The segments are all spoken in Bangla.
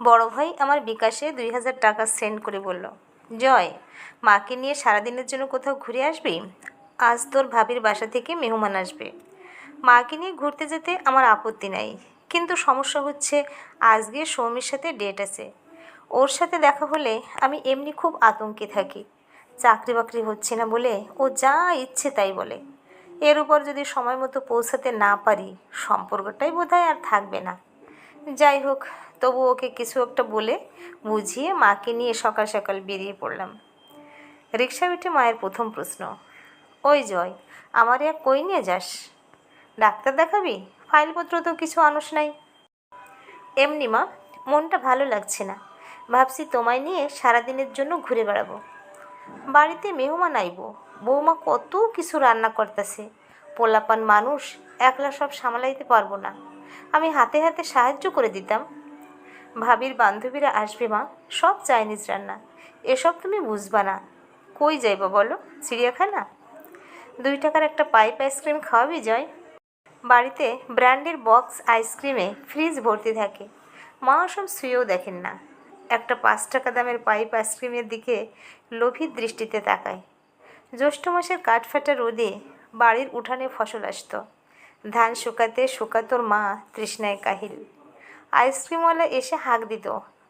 বড় ভাই আমার বিকাশে দুই হাজার টাকা সেন্ড করে বলল, জয়, মাকে নিয়ে সারাদিনের জন্য কোথাও ঘুরে আসবি? আজ তোর ভাবির বাসা থেকে মেহমান আসবে। মাকে নিয়ে ঘুরতে যেতে আমার আপত্তি নাই, কিন্তু সমস্যা হচ্ছে আজকে সৌমির সাথে ডেট আছে। ওর সাথে দেখা হলে আমি এমনি খুব আতঙ্কে থাকি। চাকরি বাকরি হচ্ছে না বলে ও যা ইচ্ছে তাই বলে। এর উপর যদি সময় মতো পৌঁছাতে না পারি, সম্পর্কটাই বোধহয় আর থাকবে না। যাই হোক তবু ওকে কিছু একটা বলে বুঝিয়ে মাকে নিয়ে সকাল সকাল বেরিয়ে পড়লাম। রিক্সা উঠে মায়ের প্রথম প্রশ্ন, ওই জয়, আমার এক কই নিয়ে যাস? ডাক্তার দেখাবি? ফাইলপত্র তো কিছু আনুস নাই। এমনি মা, মনটা ভালো লাগছে না। ভাবছি তোমায় নিয়ে সারাদিনের জন্য ঘুরে বেড়াবো। বাড়িতে মেহমান আইব। বৌমা কত কিছু রান্না করতেছে। পোলাপান মানুষ, একলা সব সামলাইতে পারব না। আমি হাতে হাতে সাহায্য করে দিতাম। ভাবির বান্ধবীরা আসবে মা, সব চাইনিজ রান্না। এসব তুমি বুঝবা না। কই যাইবা বলো, চিড়িয়াখানা? দুই টাকার একটা পাইপ আইসক্রিম খাওয়াবি, জয়? বাড়িতে ব্র্যান্ডের বক্স আইসক্রিমে ফ্রিজ ভর্তি থাকে। মা সব শুয়েও দেখেন না। একটা পাঁচ টাকা দামের পাইপ আইসক্রিমের দিকে লোভীর দৃষ্টিতে তাকায়। জ্যৈষ্ঠ মাসের কাঠফাটা রোদে বাড়ির উঠানে ফসল আসতো। ধান শুকাতে শুকাতোর মা তৃষ্ণায় কাহিল। আইসক্রিমওয়ালা এসে হাঁক দিত,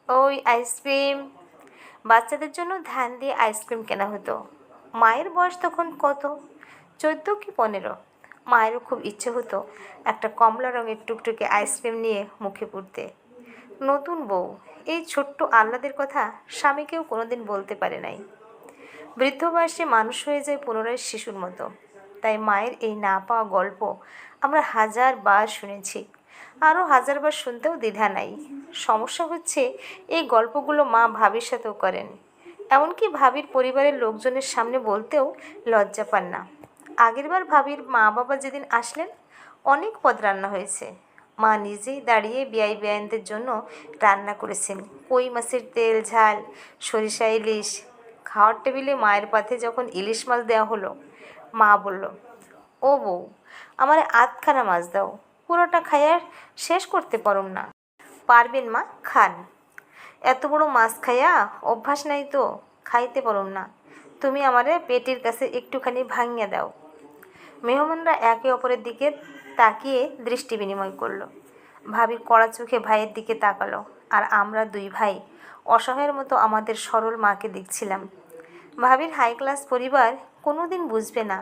ওই আইসক্রিম। বাচ্চাদের জন্য ধান দিয়ে আইসক্রিম কেনা হতো। মায়ের বয়স তখন কত? চোদ্দ কি পনেরো? মায়েরও খুব ইচ্ছে হতো একটা কমলা রঙের টুকটুকে আইসক্রিম নিয়ে মুখে পুড়তে। নতুন বউ, এই ছোট্ট আহ্লাদের কথা স্বামীকেও কোনোদিন বলতে পারে নাই। বৃদ্ধ বয়সে মানুষ হয়ে যায় পুনরায় শিশুর মতো। তাই মায়ের এই না পাওয়া গল্প আমরা হাজার বার শুনেছি। আরও হাজারবার শুনতেও দ্বিধা নাই। সমস্যা হচ্ছে, এই গল্পগুলো মা ভাবির সাথেও করেন। এমনকি ভাবির পরিবারের লোকজনের সামনে বলতেও লজ্জা পান না। আগেরবার ভাবির মা বাবা যেদিন আসলেন, অনেক পদ রান্না হয়েছে। মা নিজেই দাঁড়িয়ে বিয়াই বেআইনদের জন্য রান্না করেছেন। কই মাছের তেল, ঝাল, সরিষা, ইলিশ। খাওয়ার টেবিলে মায়ের পাতে যখন ইলিশ মাছ দেওয়া হলো, মা বলল, ও বউ আমার আধখানা মাছ দাও। পুরোটা খাইয়ার শেষ করতে পারুম না। পারবেন মা, খান। এত বড় মাছ খাইয়া অভ্যাস নাই তো, খাইতে পারুম না। তুমি আমারে পেটির কাছে একটুখানি ভাঙিয়ে দাও। মেহমানরা একে অপরের দিকে তাকিয়ে দৃষ্টি বিনিময় করল। ভাবির কড়া চোখে ভাইয়ের দিকে তাকালো, আর আমরা দুই ভাই অসহায়ের মতো আমাদের সরল মাকে দেখছিলাম। ভাবির হাই ক্লাস পরিবার কোনোদিন বুঝবে না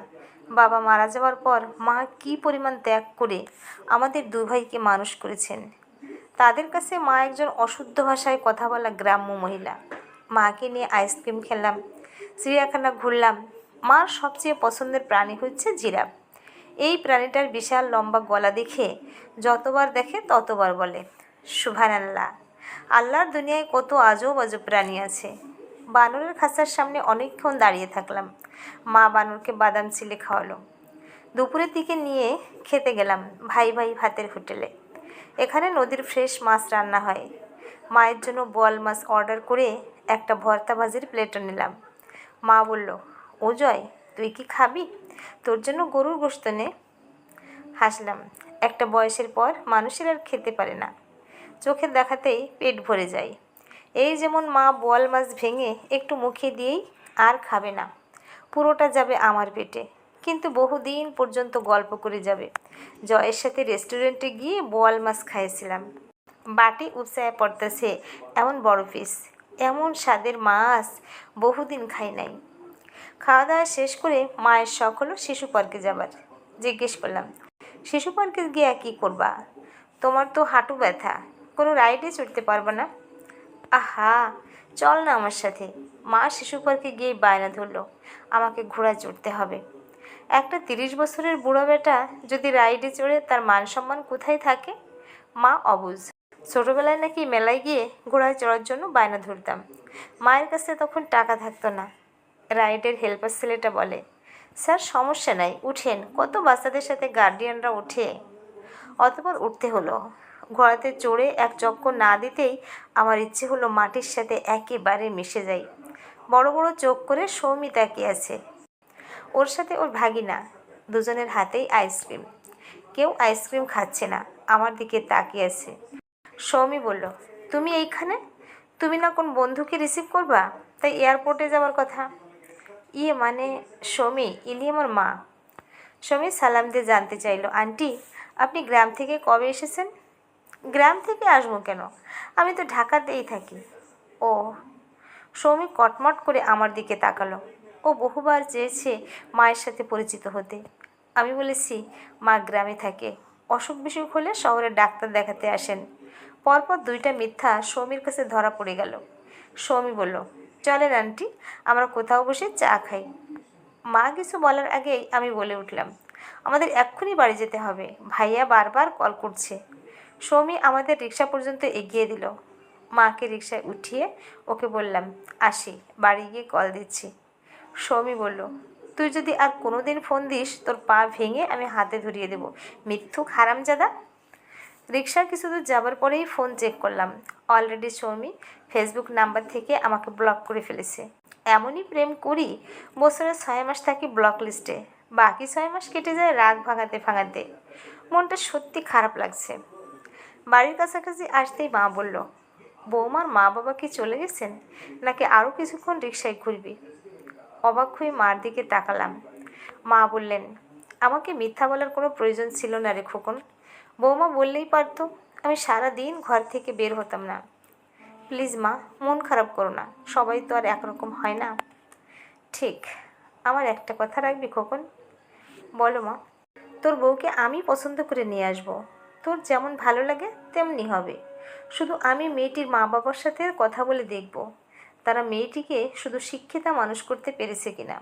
বাবা মারা যাওয়ার পর মা কী পরিমাণ ত্যাগ করে আমাদের দু ভাইকে মানুষ করেছেন? তাদের কাছে মা একজন অশুদ্ধ ভাষায় কথা বলা গ্রাম্য মহিলা। মাকে নিয়ে আইসক্রিম খেলাম, চিড়িয়াখানা ঘুরলাম। মার সবচেয়ে পছন্দের প্রাণী হচ্ছে জিরাফ। এই প্রাণীটার বিশাল লম্বা গলা দেখে যতবার দেখে ততবার বলে সুভান আল্লাহ আল্লাহর দুনিয়ায় কত আজব আজব প্রাণী আছে। বানরের খাঁচার সামনে অনেকক্ষণ দাঁড়িয়ে থাকলাম। মা বানরকে বাদাম চিলে খাওয়ালো। দুপুরের দিকে নিয়ে খেতে গেলাম ভাই ভাই ভাতের হোটেলে। এখানে নদীর ফ্রেশ মাছ রান্না হয়। মায়ের জন্য বোয়াল মাছ অর্ডার করে একটা ভর্তা ভাজির প্লেটও নিলাম। মা বলল, ও জয়, তুই কি খাবি? তোর জন্য গরুর গোস্ত নে। হাসলাম। একটা বয়সের পর মানুষের আর খেতে পারে না। চোখের দেখাতেই পেট ভরে যায়। এই যেমন মা বোয়াল মাছ ভেঙে একটু মুখে দিয়েই আর খাবে না। পুরোটা যাবে আমার পেটে। কিন্তু বহুদিন পর্যন্ত গল্প করে যাবে। জয়ের সাথে রেস্টুরেন্টে গিয়ে বোয়াল মাছ খাইয়েছিলাম। বাটি উৎসাহে পড়তেছে এমন বড় পিস এমন স্বাদের মাছ বহুদিন খাই নাই। খাওয়া দাওয়া শেষ করে মায়ের শখ হলো শিশু পার্কে যাবার। জিজ্ঞেস করলাম, শিশু পার্কে গিয়ে কী করবা? তোমার তো হাঁটু ব্যথা, কোনো রাইডে চড়তে পারবে না? আহা চল না আমার সাথে। মা শিশু পার্কে গিয়ে বায়না ধরলো। আমাকে ঘোড়ায় চড়তে হবে। একটা তিরিশ বছরের বুড়ো বেটা যদি রাইডে চড়ে তার মান সম্মান কোথায় থাকে? মা অবুঝ। ছোটোবেলায় নাকি মেলায় গিয়ে ঘোড়ায় চড়ার জন্য বায়না ধরতাম। মায়ের কাছে তখন টাকা থাকতো না। রাইডের হেল্পার ছেলেটা বলে, স্যার, সমস্যা নাই, উঠেন। কত বাচ্চাদের সাথে গার্ডিয়ানরা ওঠে? অতপর উঠতে হলো। ঘোড়াতে চড়ে এক চক্কর না দিতেই আমার ইচ্ছে হলো মাটির সাথে একেবারে মিশে যাই। বড় বড় চোখ করে সৌমি তাকিয়ে আছে। ওর সাথে ওর ভাগিনা, দুজনের হাতেই আইসক্রিম। কেউ আইসক্রিম খাচ্ছে না, আমার দিকে তাকিয়ে আছে। সৌমি বলল, তুমি এইখানে? তুমি না কোন বন্ধুকে রিসিভ করবা? তাই এয়ারপোর্টে যাওয়ার কথা? ইয়ে মানে সৌমি ইনি আমার মা। সৌমি সালাম দিয়ে জানতে চাইলো, আন্টি, আপনি গ্রাম থেকে কবে এসেছেন? গ্রাম থেকে আসব কেন? আমি তো ঢাকাতেই থাকি। ও, সৌমি কটমট করে আমার দিকে তাকালো। ও বহুবার চেয়েছে মায়ের সাথে পরিচিত হতে। আমি বলেছি, মা গ্রামে থাকে। অসুখ বিসুখ হলে শহরে ডাক্তার দেখাতে আসেন। পরপর দুইটা মিথ্যা সৌমির কাছে ধরা পড়ে গেল। সৌমি বলল, চলেন আন্টি, আমরা কোথাও বসে চা খাই। মা কিছু বলার আগেই আমি বলে উঠলাম, আমাদের এক্ষুনি বাড়ি যেতে হবে। ভাইয়া বারবার কল করছে। সৌমি আমাদের রিক্সা পর্যন্ত এগিয়ে দিল। মাকে রিক্সায় উঠিয়ে ওকে বললাম, আসি, বাড়ি গিয়ে কল দিচ্ছি। সৌমি বলল, তুই যদি আর কোনো দিন ফোন দিস, তোর পা ভেঙে আমি হাতে ধরিয়ে দেবো। মিথ্যুক হারামজাদা? রিক্সার কিছু দূর যাবার পরেই ফোন চেক করলাম। অলরেডি সৌমি ফেসবুক নাম্বার থেকে আমাকে ব্লক করে ফেলেছে। এমনই প্রেম করি বছরে ছয় মাস থাকি ব্লক লিস্টে বাকি ছয় মাস কেটে যায় রাগ ভাঙাতে ভাঙাতে। মনটা সত্যি খারাপ লাগছে। বাড়ির কাছাকাছি আসতেই মা বলল, বৌমার মা বাবা কি চলে গেছেন? নাকি আরও কিছুক্ষণ রিক্সায় ঘুরবি? অবাক হয়ে মার দিকে তাকালাম। মা বললেন, আমাকে মিথ্যা বলার কোনো প্রয়োজন ছিল না রে খোকন। বৌমা বললেই পারতো, আমি সারা দিন ঘর থেকে বের হতাম না। প্লিজ মা, মন খারাপ করো না, সবাই তো আর একরকম হয় না। ঠিক, আমার একটা কথা রাখবি খোকন। বলো মা, তোর বউকে আমি পছন্দ করে নিয়ে আসব। তোর যেমন ভালো লাগে, তেমনি হবে। শুধু আমি মেয়েটির মা বাবার সাথে কথা বলে দেখব, তারা মেয়েটিকে শুধু শিক্ষিতা মানুষ করতে পেরেছে কিনা।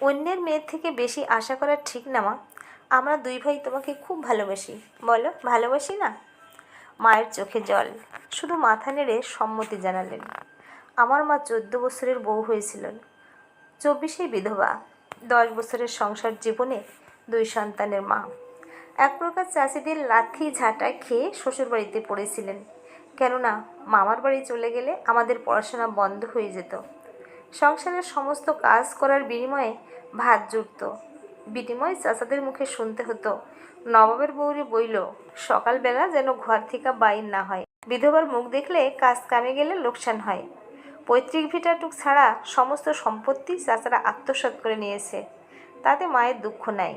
অন্যের মেয়ের থেকে বেশি আশা করা ঠিক না, মা। আমরা দুই ভাই তোমাকে খুব ভালোবাসি। বলো, ভালোবাসি না? মায়ের চোখে জল। শুধু মাথা নেড়ে সম্মতি জানালেন। আমার মা চোদ্দ বছরের বউ হয়েছিলেন চব্বিশেই বিধবা, দশ বছরের সংসার জীবনে দুই সন্তানের মা। এক প্রকার চাষিদের লাথি ঝাঁটা খেয়ে শ্বশুরবাড়িতে পড়েছিলেন। কেননা, মামার বাড়ি চলে গেলে আমাদের পড়াশোনা বন্ধ হয়ে যেত। সংসারের সমস্ত কাজ করার বিনিময়ে ভাত জুটত। বিনিময়ে চাচাদের মুখে শুনতে হতো, নবাবের বৌরি বইল, সকালবেলা যেন ঘর থেকে বাইর না হয়। বিধবার মুখ দেখলে কাজ কামে গেলে লোকসান হয়। পৈতৃক ভিটাটুক ছাড়া সমস্ত সম্পত্তি চাচারা আত্মসাৎ করে নিয়েছে। তাতে মায়ের দুঃখ নাই।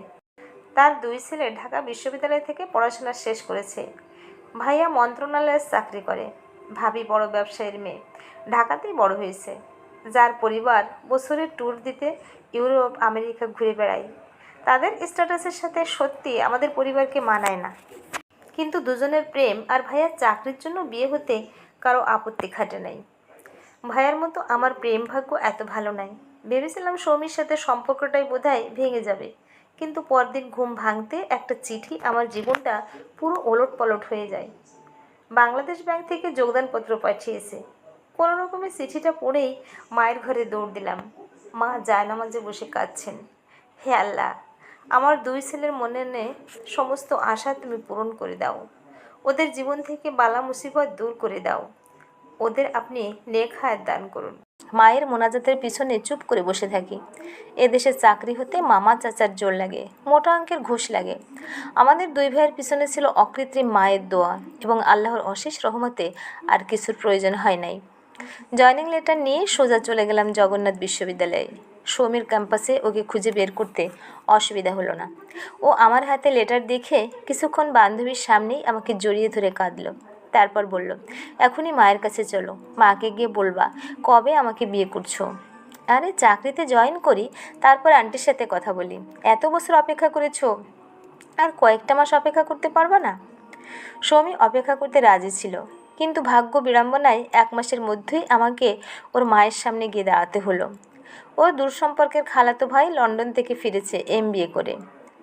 তার দুই ছেলে ঢাকা বিশ্ববিদ্যালয় থেকে পড়াশোনা শেষ করেছে। ভাইয়া মন্ত্রণালয়ে চাকরি করে। ভাবি বড় ব্যবসায়ীর মেয়ে। ঢাকাতেই বড় হয়েছে। যার পরিবার বছরে ট্যুর দিতে ইউরোপ, আমেরিকা ঘুরে বেড়ায়। তাদের স্ট্যাটাসের সাথে সত্যি আমাদের পরিবারকে মানায় না। কিন্তু দুজনের প্রেম আর ভাইয়ার চাকরির জন্য বিয়ে হতে কারও আপত্তি খাটে নাই। ভাইয়ার মতো আমার প্রেম ভাগ্য এত ভালো নাই। ভেবেছিলাম সৌমির সাথে সম্পর্কটাই বোধহয় ভেঙে যাবে। কিন্তু পরদিন ঘুম ভাঙতে একটা চিঠি আমার জীবনটা পুরো ওলট পলট হয়ে যায়। বাংলাদেশ ব্যাংক থেকে যোগদানপত্র পাঠিয়েছে। কোনো রকমের চিঠিটা পড়েই মায়ের ঘরে দৌড় দিলাম। মা জায়নামাজে বসে কাঁদছেন। হে আল্লাহ, আমার দুই ছেলের মনে নে সমস্ত আশা তুমি পূরণ করে দাও। ওদের জীবন থেকে বালা মুসিবত দূর করে দাও। ওদের আপনি নেক হায়াত দান করুন। মায়ের মোনাজাতের পিছনে চুপ করে বসে থাকি। এদেশে চাকরি হতে মামা চাচার জোর লাগে, মোটা অঙ্কের ঘুষ লাগে। আমাদের দুই ভাইয়ের পিছনে ছিল অকৃত্রিম মায়ের দোয়া এবং আল্লাহর অশেষ রহমতে আর কিছুর প্রয়োজন হয় নাই। জয়নিং লেটার নিয়ে সোজা চলে গেলাম জগন্নাথ বিশ্ববিদ্যালয়ে। সৌমির ক্যাম্পাসে ওকে খুঁজে বের করতে অসুবিধা হলো না। ও আমার হাতে লেটার দেখে কিছুক্ষণ বান্ধবীর সামনেই আমাকে জড়িয়ে ধরে কাঁদলো। তারপর বলল, এখনই মায়ের কাছে চলো। মাকে গিয়ে বলবা, কবে আমাকে বিয়ে করছ? আরে, চাকরিতে জয়েন করি, তারপর আন্টির সাথে কথা বলি। এত বছর অপেক্ষা করেছ, আর কয়েকটা মাস অপেক্ষা করতে পারবা না? সৌমি অপেক্ষা করতে রাজি ছিল, কিন্তু ভাগ্য বিড়ম্বনায় এক মাসের মধ্যেই আমাকে ওর মায়ের সামনে গিয়ে দাঁড়াতে হলো। ওর দূর সম্পর্কের খালাতো ভাই লন্ডন থেকে ফিরেছে এম করে।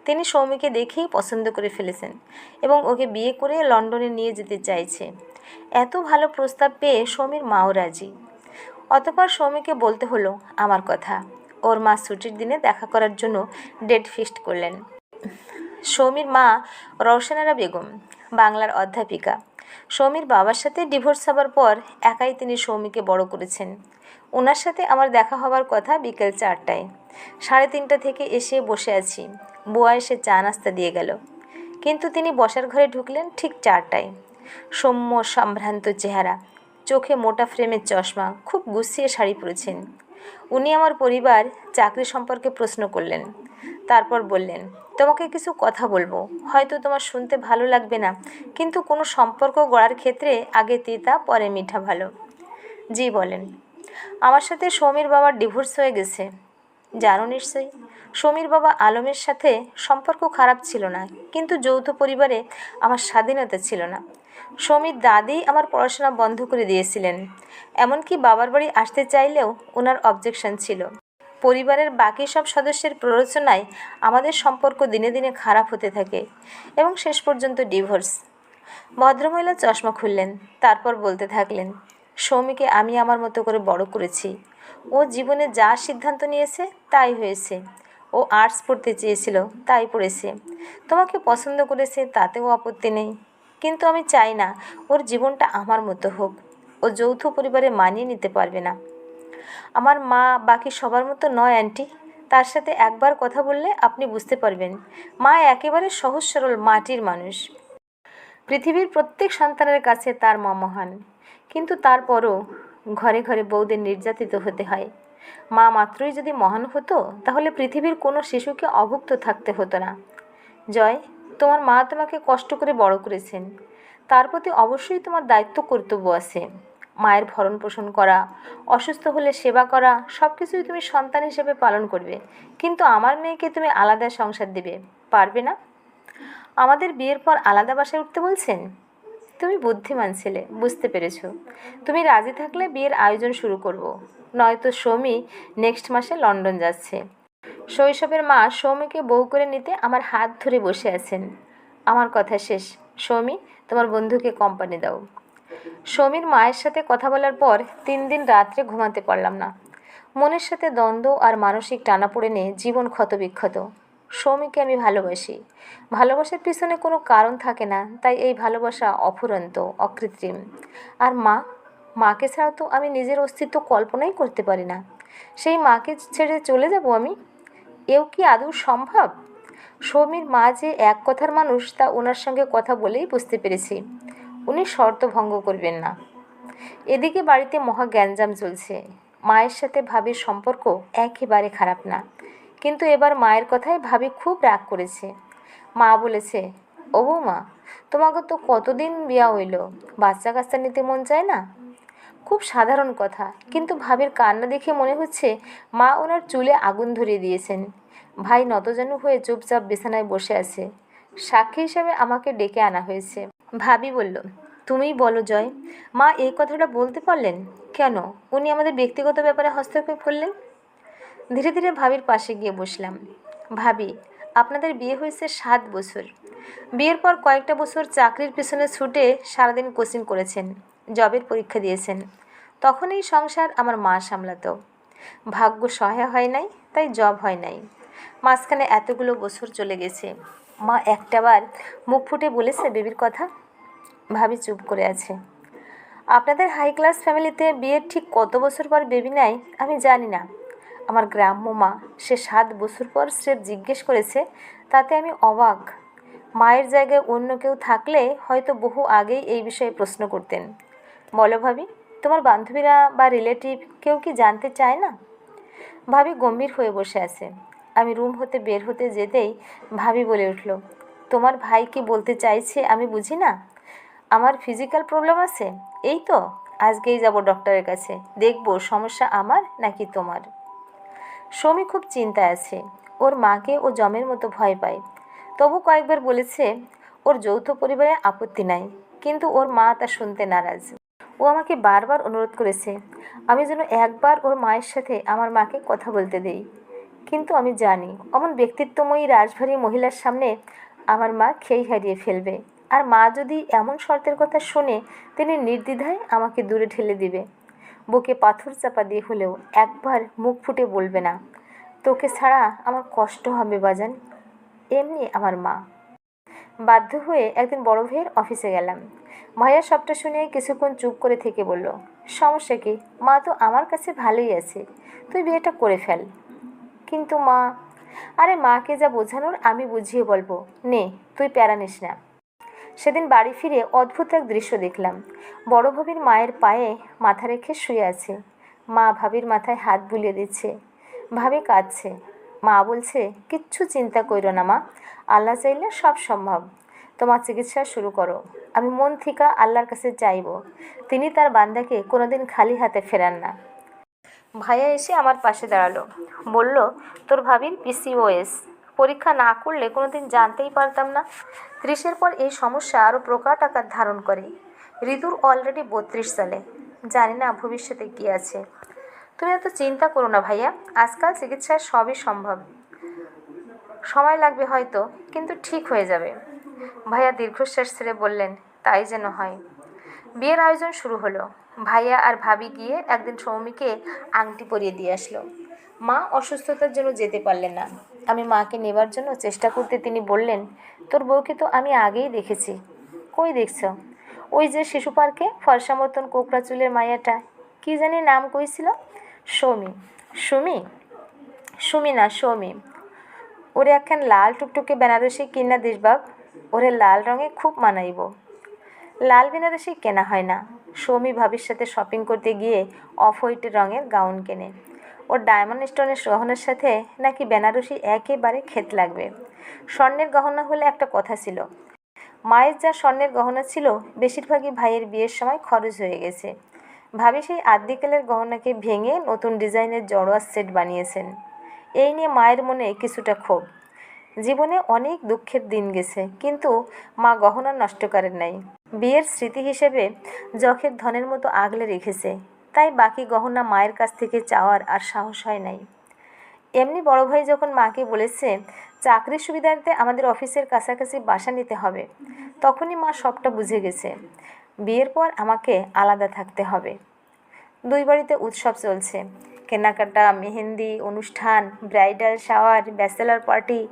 তিনি সৌমিকে দেখেই পছন্দ করে ফেলেছেন এবং ওকে বিয়ে করে লন্ডনে নিয়ে যেতে চাইছে। এত ভালো প্রস্তাব পেয়ে সৌমির মাও রাজি। অতপর সৌমিকে বলতে হলো, আমার কথা। ওর মা ছুটির দিনে দেখা করার জন্য ডেট ফিক্সড করলেন। সৌমির মা রওশনারা বেগম, বাংলার অধ্যাপিকা। সৌমির বাবার সাথে ডিভোর্স হবার পর একাই তিনি সৌমিকে বড় করেছেন। ওনার সাথে আমার দেখা হবার কথা বিকেল চারটায়। সাড়ে তিনটা থেকে এসে বসে আছি। বুয়া এসে চা নাস্তা দিয়ে গেল। কিন্তু তিনি বসার ঘরে ঢুকলেন ঠিক চারটায়। সৌম্য সম্ভ্রান্ত চেহারা, চোখে মোটা ফ্রেমের চশমা, খুব গুছিয়ে শাড়ি পরেছেন। উনি আমার পরিবার, চাকরি সম্পর্কে প্রশ্ন করলেন। তারপর বললেন তোমাকে কিছু কথা বলব। হয়তো তোমার শুনতে ভালো লাগবে না, কিন্তু কোনো সম্পর্ক গড়ার ক্ষেত্রে আগে তিতা, পরে মিঠা ভালো। জি বলেন। আমার সাথে সমীর বাবার ডিভোর্স হয়ে গেছে। জানো নিশ্চয়ই, সমীর বাবা আলমের সাথে সম্পর্ক খারাপ ছিল না, কিন্তু যৌথ পরিবারে আমার স্বাধীনতা ছিল না। সমীর দাদি আমার পড়াশোনা বন্ধ করে দিয়েছিলেন। এমনকি বাবার বাড়ি আসতে চাইলেও ওনার অবজেকশন ছিল। পরিবারের বাকি সব সদস্যের প্ররোচনায় আমাদের সম্পর্ক দিনে দিনে খারাপ হতে থাকে এবং শেষ পর্যন্ত ডিভোর্স। ভদ্রমহিলা চশমা খুললেন, তারপর বলতে থাকলেন, সৌমিকে আমি আমার মতো করে বড় করেছি। ও জীবনে যা সিদ্ধান্ত নিয়েছে তাই হয়েছে। ও আর্টস পড়তে চেয়েছিল, তাই পড়েছে। তোমাকে পছন্দ করেছে, তাতেও আপত্তি নেই। কিন্তু আমি চাই না ওর জীবনটা আমার মতো হোক। ও যৌথ পরিবারে মানিয়ে নিতে পারবে না। আমার মা বাকি সবার মতো নয়, আন্টি। তার সাথে একবার কথা বললে আপনি বুঝতে পারবেন। মা একেবারে সহজ সরল মাটির মানুষ। পৃথিবীর প্রত্যেক সন্তানের কাছে তার মা মহান। কিন্তু তারপরও ঘরে ঘরে বউদের নির্যাতিত হতে হয়। মা মাত্রই যদি মহান হতো, তাহলে পৃথিবীর কোনো শিশুকে অভুক্ত থাকতে হতো না। জয়, তোমার মা তোমাকে কষ্ট করে বড় করেছেন। তার প্রতি অবশ্যই তোমার দায়িত্ব কর্তব্য আছে। মায়ের ভরণ পোষণ করা, অসুস্থ হলে সেবা করা সব কিছুই তুমি সন্তান হিসেবে পালন করবে। কিন্তু আমার মেয়েকে তুমি আলাদা সংসার দেবে, পারবে না? আমাদের বিয়ের পর আলাদা বাসায় উঠতে বলছেন? তুমি বুদ্ধিমান ছেলে, বুঝতে পেরেছ। তুমি রাজি থাকলে বিয়ের আয়োজন শুরু করব। নয়তো সৌমি নেক্সট মাসে লন্ডন যাচ্ছে। শৈশবের মা সৌমিকে বউ করে নিতে আমার হাত ধরে বসে আছেন। আমার কথা শেষ। সৌমি, তোমার বন্ধুকে কোম্পানি দাও। সৌমির মায়ের সাথে কথা বলার পর তিন দিন রাত্রে ঘুমাতে পারলাম না। মনের সাথে দ্বন্দ্ব আর মানসিক টানাপোড়েনে জীবন ক্ষতবিক্ষত। সৌমিকে আমি ভালোবাসি। ভালোবাসার পিছনে কোনো কারণ থাকে না, তাই এই ভালোবাসা অফুরন্ত, অকৃত্রিম। আর মা? মাকে ছাড়া তো আমি নিজের অস্তিত্ব কল্পনাই করতে পারি না। সেই মাকে ছেড়ে চলে যাব আমি? এও কি আদৌ সম্ভব? সৌমির মা যে এক কথার মানুষ, তা ওনার সঙ্গে কথা বলেই বুঝতে পেরেছি। উনি শর্ত ভঙ্গ করবেন না। এদিকে বাড়িতে মহা গ্যাঞ্জাম চলছে। মায়ের সাথে ভাবির সম্পর্ক একেবারে খারাপ না। কিন্তু এবার মায়ের কথায় ভাবি খুব রাগ করেছে। মা বলেছে, ও মা তোমাকে তো কতদিন বিয়া হইল? বাচ্চা কাচ্চা নিতে মন চায় না? খুব সাধারণ কথা, কিন্তু ভাবির কান্না দেখে মনে হচ্ছে মা ওনার চুলে আগুন ধরিয়ে দিয়েছেন। ভাই নতজানু হয়ে চুপচাপ বিছানায় বসে আছে। সাক্ষী হিসাবে আমাকে ডেকে আনা হয়েছে। ভাবি বলল, তুমিই বলো, জয়। মা এই কথাটা বলতে পারলেন? কেন? উনি আমাদের ব্যক্তিগত ব্যাপারে হস্তক্ষেপ করলেন? ধীরে ধীরে ভাবির পাশে গিয়ে বসলাম। ভাবি, আপনাদের বিয়ে হয়েছে সাত বছর। বিয়ের পর কয়েকটা বছর চাকরির পিছনে ছুটে সারাদিন কোচিং করেছেন, জবের পরীক্ষা দিয়েছেন। তখন এই সংসার আমার মা সামলাতো। ভাগ্য সহায় হয় নাই, তাই জব হয় নাই। মাঝখানে এতগুলো বছর চলে গেছে। মা একটাবার মুখ ফুটে বলেছে বেবির কথা। ভাবি চুপ করে আছে। আপনাদের হাই ক্লাস ফ্যামিলিতে বিয়ের ঠিক কত বছর পর বেবি নেয় আমি জানি না। আমার গ্রাম্য মা, সে সাত বছর পর সে জিজ্ঞেস করেছে, তাতে আমি অবাক। মায়ের জায়গায় অন্য কেউ থাকলে হয়তো বহু আগেই এই বিষয়ে প্রশ্ন করতেন। বলো ভাবি, তোমার বান্ধবীরা বা রিলেটিভ কেউ কি জানতে চায় না? ভাবি গম্ভীর হয়ে বসে আছে। আমি রুম হতে বের হতে যেতেই ভাবি বলে উঠল, তোমার ভাই কি বলতে চাইছে আমি বুঝি না? আমার ফিজিক্যাল প্রবলেম আছে? এই তো, আজকেই যাব ডক্টরের কাছে। দেখব সমস্যা আমার নাকি তোমার? সৌমি খুব চিন্তায় আছে। ওর মাকে ও জমের মতো ভয় পায়। তবু কয়েকবার বলেছে, ওর যৌথ পরিবারে আপত্তি নাই, কিন্তু ওর মা তা শুনতে নারাজ। ও আমাকে বারবার অনুরোধ করেছে, আমি যেন একবার ওর মায়ের সাথে আমার মাকে কথা বলতে দেই। কিন্তু আমি জানি, অমন ব্যক্তিত্বময়ী রাজভারী মহিলার সামনে আমার মা খেই হারিয়ে ফেলবে। আর মা যদি এমন শর্তের কথা শোনে, তিনি নির্দ্বিধায় আমাকে দূরে ঠেলে দিবে। বুকে পাথর চাপা দিয়ে হলেও একবার মুখ ফুটে বলবে না। তোকে ছাড়া আমার কষ্ট হবে বাজান, এমনি আমার মা। বাধ্য হয়ে একদিন বড় ভাইয়ের অফিসে গেলাম। ভাইয়া সবটা শুনে কিছুক্ষণ চুপ করে থেকে বলল, সমস্যা কি? মা তো আমার কাছে ভালোই আছে। তুই বিয়েটা করে ফেল। কিন্তু মা। আরে মাকে যা বোঝানোর আমি বুঝিয়ে বলব। নে, তুই প্যারা নিস না। সেদিন বাড়ি ফিরে অদ্ভুত এক দৃশ্য দেখলাম। বড় ভাবির মায়ের পায়ে মাথা রেখে শুয়ে আছে। মা ভাবির মাথায় হাত বুলিয়ে দিচ্ছে। ভাবি কাঁদছে। মা বলছে, কিচ্ছু চিন্তা কইরো না মা। আল্লাহ চাইলে সব সম্ভব। তোমার চিকিৎসা শুরু করো। আমি মন থেকে আল্লাহর কাছে চাইব তিনি তার বান্দাকে কোনোদিন খালি হাতে ফেরান না। ভাইয়া এসে আমার পাশে দাঁড়াল। বলল, তোর ভাবির পিসিওএস পরীক্ষা না করলে কোনোদিন জানতেই পারতাম না। ত্রিশের পর এই সমস্যা আরও প্রকাট আকার ধারণ করে। ঋতুর অলরেডি বত্রিশ সালে। জানি না ভবিষ্যতে কী আছে। তুমি এত চিন্তা করো না ভাইয়া। আজকাল চিকিৎসায় সবই সম্ভব। সময় লাগবে হয়তো, কিন্তু ঠিক হয়ে যাবে। ভাইয়া দীর্ঘশ্বাস ছেড়ে বললেন, তাই যেন হয়। বিয়ের আয়োজন শুরু হলো। ভাইয়া আর ভাবি গিয়ে একদিন সৌমিকে আংটি পরিয়ে দিয়ে আসলো। মা অসুস্থতার জন্য যেতে পারলেন না। আমি মাকে নেবার জন্য চেষ্টা করতে তিনি বললেন, তোর বউকে তো আমি আগেই দেখেছি। কই দেখছ? ওই যে শিশু পার্কে ফর্সা মতন কোকড়া চুলের মায়াটা, কি জানি নাম কইছিল? সৌমি। সুমি? সুমি না, সৌমি। ওরে একখান লাল টুকটুকে বেনারসি কিনা দিসবাব ওরে লাল রঙে খুব মানাইব। লাল বেনারসি কেনা হয় না। সৌমি ভাবির সাথে শপিং করতে গিয়ে অফ হোয়াইট রঙের গাউন কেনে। ওর ডায়মন্ড স্টোনের গহনার সাথে নাকি বেনারসি একেবারে খেত লাগবে। স্বর্ণের গহনা হলে একটা কথা ছিল, মায়ের যা স্বর্ণের গহনা ছিল বেশিরভাগই ভাইয়ের বিয়ের সময় খরচ হয়ে গেছে। ভাবি সেই আদ্যিকালের গহনাকে ভেঙে নতুন ডিজাইনের জড়োয়া সেট বানিয়েছেন। এই নিয়ে মায়ের মনে কিছুটা ক্ষোভ। জীবনে অনেক দুঃখের দিন গেছে, কিন্তু মা গহনা নষ্ট করেন নাই। বিয়ের স্মৃতি হিসেবে যখের ধনের মতো আগলে রেখেছে, তাই বাকি গহনা মায়ের কাছ থেকে চাওয়ার আর সাহস হয় নাই। এমনি বড় ভাই যখন মাকে বলেছে চাকরির সুবিধার্থে আমাদের অফিসের কাছাকাছি বাসা নিতে হবে তখনই মা সবটা বুঝে গেছে। বিয়ের পর আমাকে আলাদা থাকতে হবে। দুই বাড়িতে উৎসব চলছে। কেনাকাটা, মেহেন্দি, অনুষ্ঠান, ব্রাইডাল শাওয়ার, ব্যাচেলার পার্টি,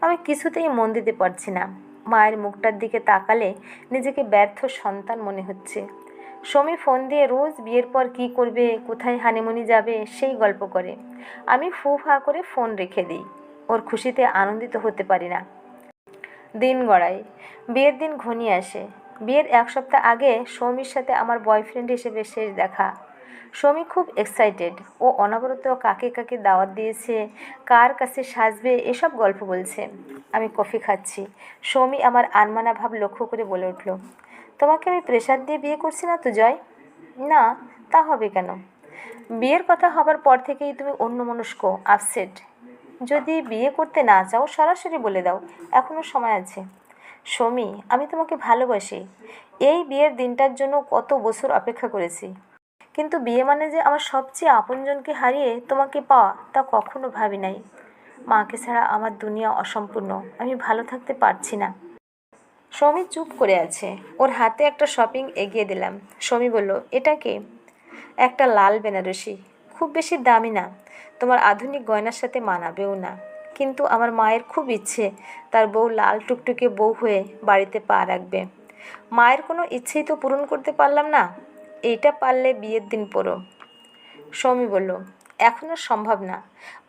আমি কিছুতেই মন দিতে পারছি না। মায়ের মুখটার দিকে তাকালে নিজেকে ব্যর্থ সন্তান মনে হচ্ছে। সমী ফোন দিয়ে রোজ বিয়ের পর কি করবে, কোথায় হানিমুনি যাবে, সেই গল্প করে। আমি ফু ফা করে ফোন রেখে দিই। ওর খুশিতে আনন্দিত হতে পারি না। দিন গড়ায়। বিয়ের দিন ঘনিয়ে আসে। বিয়ের এক সপ্তাহ আগে সৌমির সাথে আমার বয়ফ্রেন্ড হিসেবে শেষ দেখা। সৌমি খুব এক্সাইটেড ও অনবরত কাকে কাকে দাওয়াত দিয়েছে, কার কাছে সাজবে, এসব গল্প বলছে। আমি কফি খাচ্ছি। সৌমি আমার আনমানা ভাব লক্ষ্য করে বলে উঠল, তোমাকে আমি প্রেশার দিয়ে বিয়ে করছি না তো, জয়? না, তা হবে কেন? বিয়ের কথা হবার পর থেকেই তুমি অন্যমনস্ক আপসেট যদি বিয়ে করতে না চাও, সরাসরি বলে দাও এখনও সময় আছে। সমী আমি তোমাকে ভালোবাসি। এই বিয়ের দিনটার জন্য কত বছর অপেক্ষা করেছি। কিন্তু বিয়ে মানে যে আমার সবচেয়ে আপনজনকে হারিয়ে তোমাকে পাওয়া, তা কখনো ভাবি নাই। মাকে ছাড়া আমার দুনিয়া অসম্পূর্ণ, আমি ভালো থাকতে পারছি না। সমী চুপ করে আছে। ওর হাতে একটা শপিং এগিয়ে দিলাম। সমী বলল, এটা কি? একটা লাল বেনারসি। খুব বেশি দামি না। তোমার আধুনিক গয়নার সাথে মানাবেও না। কিন্তু আমার মায়ের খুব ইচ্ছে, তার বউ লাল টুকটুকে বউ হয়ে বাড়িতে পা রাখবে। মায়ের কোনো ইচ্ছেই তো পূরণ করতে পারলাম না। এইটা পারলে বিয়ের দিন পড়ো সৌমি বলল, এখন আর সম্ভব না।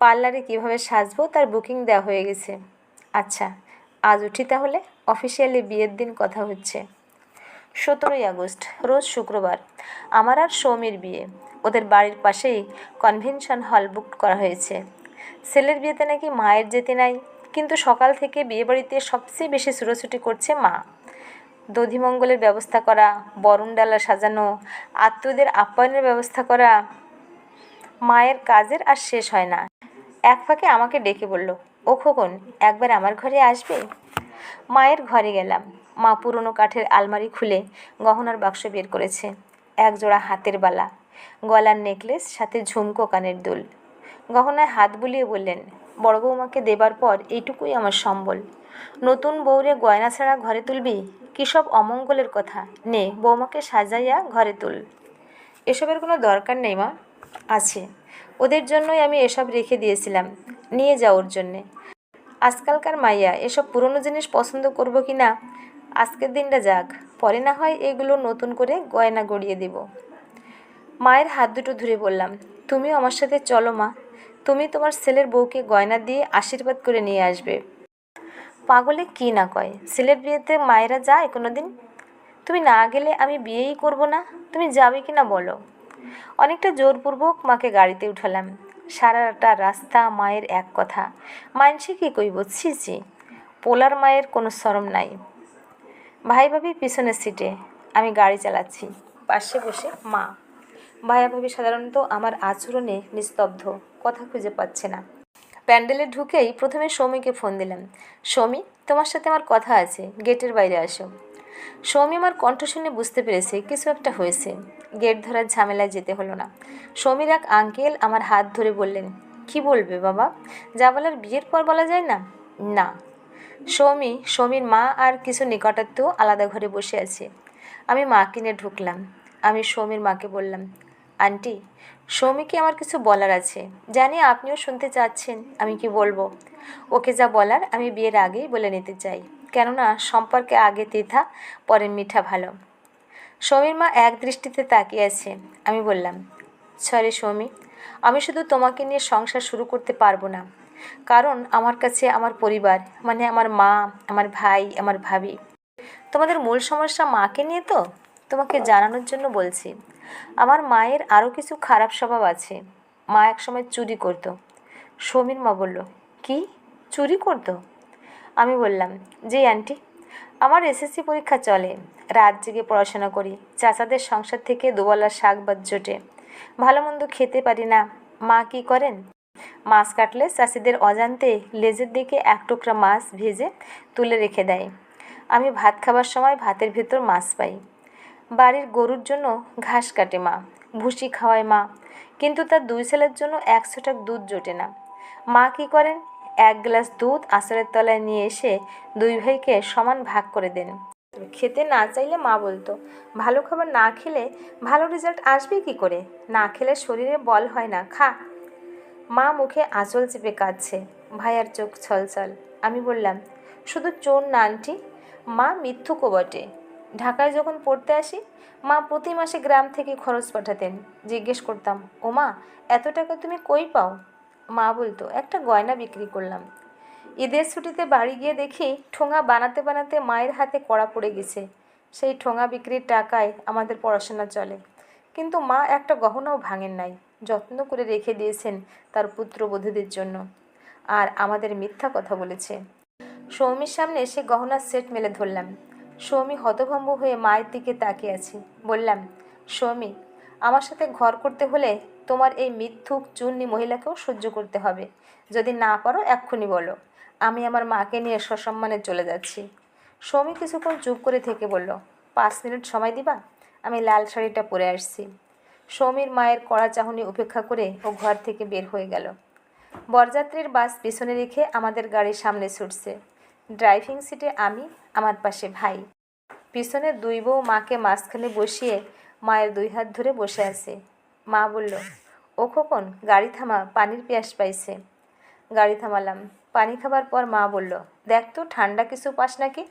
পার্লারে কীভাবে সাজবো তার বুকিং দেওয়া হয়ে গেছে। আচ্ছা আজ উঠি তাহলে? অফিসিয়ালি বিয়ের দিন কথা হচ্ছে। সতেরোই আগস্ট, রোজ শুক্রবার। আমার আর সৌমির বিয়ে। ওদের বাড়ির পাশেই কনভেনশন হল বুক করা হয়েছে। ছেলের বিয়েতে নাকি মায়ের যেতে নাই, কিন্তু সকাল থেকে বিয়েবাড়িতে সবচেয়ে বেশি ছুটোছুটি করছে মা। দধিমঙ্গলের ব্যবস্থা করা, বরণ ডালা সাজানো, আত্মীয়দের আপ্যায়নের ব্যবস্থা করা মায়ের কাজের আর শেষ হয় না। এক ফাঁকে আমাকে ডেকে বলল, ও খোকন, একবার আমার ঘরে আসবে? মায়ের ঘরে গেলাম। মা পুরনো কাঠের আলমারি খুলে গহনার বাক্স বের করেছে এক জোড়া হাতের বালা, গলার নেকলেস, সাথে ঝুমকো কানের দুল। গহনায় হাত বুলিয়ে বললেন, বড় বৌমাকে দেবার পর এইটুকুই আমার সম্বল। নতুন বউরে গয়না ছাড়া ঘরে তুলবি? কিসব অমঙ্গলের কথা? নে বৌমাকে সাজাইয়া ঘরে তুল। এসবের কোনো দরকার নেই মা। আছে। ওদের জন্যই আমি এসব রেখে দিয়েছিলাম। নিয়ে যাওয়ার জন্যে। আজকালকার মাইয়া, এসব পুরনো জিনিস পছন্দ করব কি না? আজকের দিনটা যাক। পরে না হয় এগুলো নতুন করে গয়না গড়িয়ে দেব। মায়ের হাত দুটো ধরে বললাম তুমিও আমার সাথে চলো মা। তুমি তোমার ছেলের বউকে গয়না দিয়ে আশীর্বাদ করে নিয়ে আসবে। পাগলে কি না কয়? ছেলের বিয়েতে মায়েরা যায় কোনো দিন তুমি না গেলে আমি বিয়েই করব না। তুমি যাবে কি না বলো। অনেকটা জোরপূর্বক মাকে গাড়িতে উঠালাম। সারাটা রাস্তা মায়ের এক কথা। মানসি কি কই বুঝছিছি পোলার মায়ের কোনো শরম নাই। ভাই ভাবি পিছনের সিটে। আমি গাড়ি চালাচ্ছি। পাশে বসে মা। ভাইয়া ভাবি সাধারণত আমার আচরণে নিস্তব্ধ। কথা খুঁজে পাচ্ছে না। প্যান্ডেলে ঢুকেই প্রথমে সৌমিকে ফোন দিলাম। সৌমি, তোমার সাথে আমার কথা আছে গেটের বাইরে আসো। সৌমি আমার কণ্ঠ শুনে বুঝতে পেরেছে কিছু একটা হয়েছে। গেট ধরার ঝামেলায় যেতে হলো না। সৌমির এক আঙ্কেল আমার হাত ধরে বললেন, কি বলবে বাবা? যা বলার বিয়ের পর বলা যায় না? না। সৌমি, সৌমির মা আর কিছু নিকটাত্মীয় আলাদা ঘরে বসে আছে। আমি মা কিনে ঢুকলাম। আমি সৌমির মাকে বললাম, আন্টি সৌমিকে আমার কিছু বলার আছে। জানি আপনিও শুনতে চাচ্ছেন, আমি কি বলব? ওকে যা বলার আমি বিয়ের আগেই বলে নিতে চাই। কেননা সম্পর্কে আগে তেথা পরে মিঠা ভালো। সৌমির মা এক দৃষ্টিতে তাকিয়ে আছে। আমি বললাম, সরি সৌমি, আমি শুধু তোমাকে নিয়ে সংসার শুরু করতে পারব না। কারণ আমার কাছে আমার পরিবার মানে আমার মা, আমার ভাই, আমার ভাবি। তোমাদের মূল সমস্যা মাকে নিয়ে তো? তোমাকে জানানোর জন্য বলছি। আমার মায়ের আরও কিছু খারাপ স্বভাব আছে। মা একসময় চুরি করতো। সমীর মা বলল, কি? চুরি করতো? আমি বললাম, জি, আন্টি। আমার এসএসসি পরীক্ষা চলে। রাত জেগে পড়াশোনা করি। চাচাদের সংসার থেকে দুবেলা শাক বা জোটে। ভালো মন্দ খেতে পারি না। মা কি করেন? মাছ কাটলে চাষিদের অজান্তে লেজের দিকে এক টুকরা মাছ ভেজে তুলে রেখে দেয়। আমি ভাত খাবার সময় ভাতের ভেতর মাছ পাই। বাড়ির গরুর জন্য ঘাস কাটে মা, ভুসি খাওয়ায় মা। কিন্তু তার দুই ছেলের জন্য একশো টাক দুধ জোটে না। মা কি করেন? এক গ্লাস দুধ আঁচড়ের তলায় নিয়ে এসে দুই ভাইকে সমান ভাগ করে দেন। খেতে না চাইলে মা বলতো, ভালো খাবার না খেলে ভালো রেজাল্ট আসবে কি করে? না খেলে শরীরে বল হয় না, খা। মা মুখে আঁচল চেপে কাঁদছে। ভাইয়ার চোখ ছলছল। আমি বললাম, শুধু চোর না আন্টি, মা মিথ্যুকও বটে। ঢাকায় যখন পড়তে আসি, মা প্রতি মাসে গ্রাম থেকে খরচ পাঠাতেন। জিজ্ঞেস করতাম ও মা এত টাকা তুমি কই পাও? মা বলতো, একটা গয়না বিক্রি করলাম। ঈদের ছুটিতে বাড়ি গিয়ে দেখি ঠোঙা বানাতে বানাতে মায়ের হাতে কড়া পড়ে গেছে। সেই ঠোঙা বিক্রির টাকায় আমাদের পড়াশোনা চলে। কিন্তু মা একটা গহনাও ভাঙেন নাই। যত্ন করে রেখে দিয়েছেন তার পুত্রবধূদের জন্য। আর আমাদের মিথ্যা কথা বলেছে। সৌমির সামনে সে গহনার সেট মেলে ধরলাম। সৌমি হতভম্ব হয়ে মায়ের দিকে তাকিয়ে আছে। বললাম, সৌমি, আমার সাথে ঘর করতে হলে তোমার এই মিথ্যুক চুন্নি মহিলাকেও সহ্য করতে হবে। যদি না পারো, এক্ষুনি বলো। আমি আমার মাকে নিয়ে সসম্মানে চলে যাচ্ছি। সৌমি কিছুক্ষণ চুপ করে থেকে বলল, পাঁচ মিনিট সময় দিবা? আমি লাল শাড়িটা পরে আসছি। সৌমির মায়ের কড়া চাহনি উপেক্ষা করে ও ঘর থেকে বের হয়ে গেল। বরযাত্রীর বাস পিছনে রেখে আমাদের গাড়ির সামনে ছুটছে। ড্রাইভিং সিটে আমি, আমার পাশে ভাই। পিছনে দুই বউ মাকে মাঝখানে বসিয়ে মায়ের দুই হাত ধরে বসে আছে। মা বলল, ও খোকন, গাড়ি থামা, পানির পেয়াস পাইছে। গাড়ি থামালাম। পানি খাবার পর মা বলল, দেখ তো, ঠান্ডা কিছু পাস নাকি?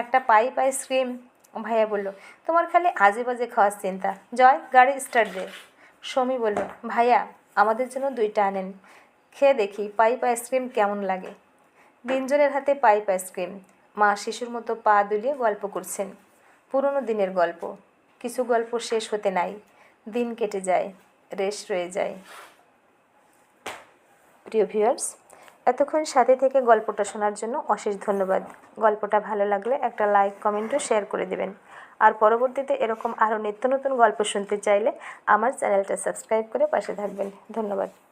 একটা পাই পাইপ আইসক্রিম ভাইয়া বলল, তোমার খালি আজে বাজে খাওয়ার চিন্তা। জয়, গাড়ি স্টার্ট দে। সমী বলল, ভাইয়া, আমাদের জন্য দুইটা আনেন। খেয়ে দেখি, পাই পাইপ আইসক্রিম কেমন লাগে? তিনজনের হাতে পাইপ আইসক্রিম। মা শিশুর মতো পা দুলিয়ে গল্প করছেন। পুরনো দিনের গল্প। কিছু গল্প শেষ হতে নাই। দিন কেটে যায়, রেশ রয়ে যায়। প্রিয় ভিউয়ার্স, এতক্ষণ সাথে থেকে গল্পটা শোনার জন্য অশেষ ধন্যবাদ। গল্পটা ভালো লাগলে একটা লাইক কমেন্টও শেয়ার করে দেবেন। আর পরবর্তীতে এরকম আরও নিত্য নতুন গল্প শুনতে চাইলে আমার চ্যানেলটা সাবস্ক্রাইব করে পাশে থাকবেন। ধন্যবাদ।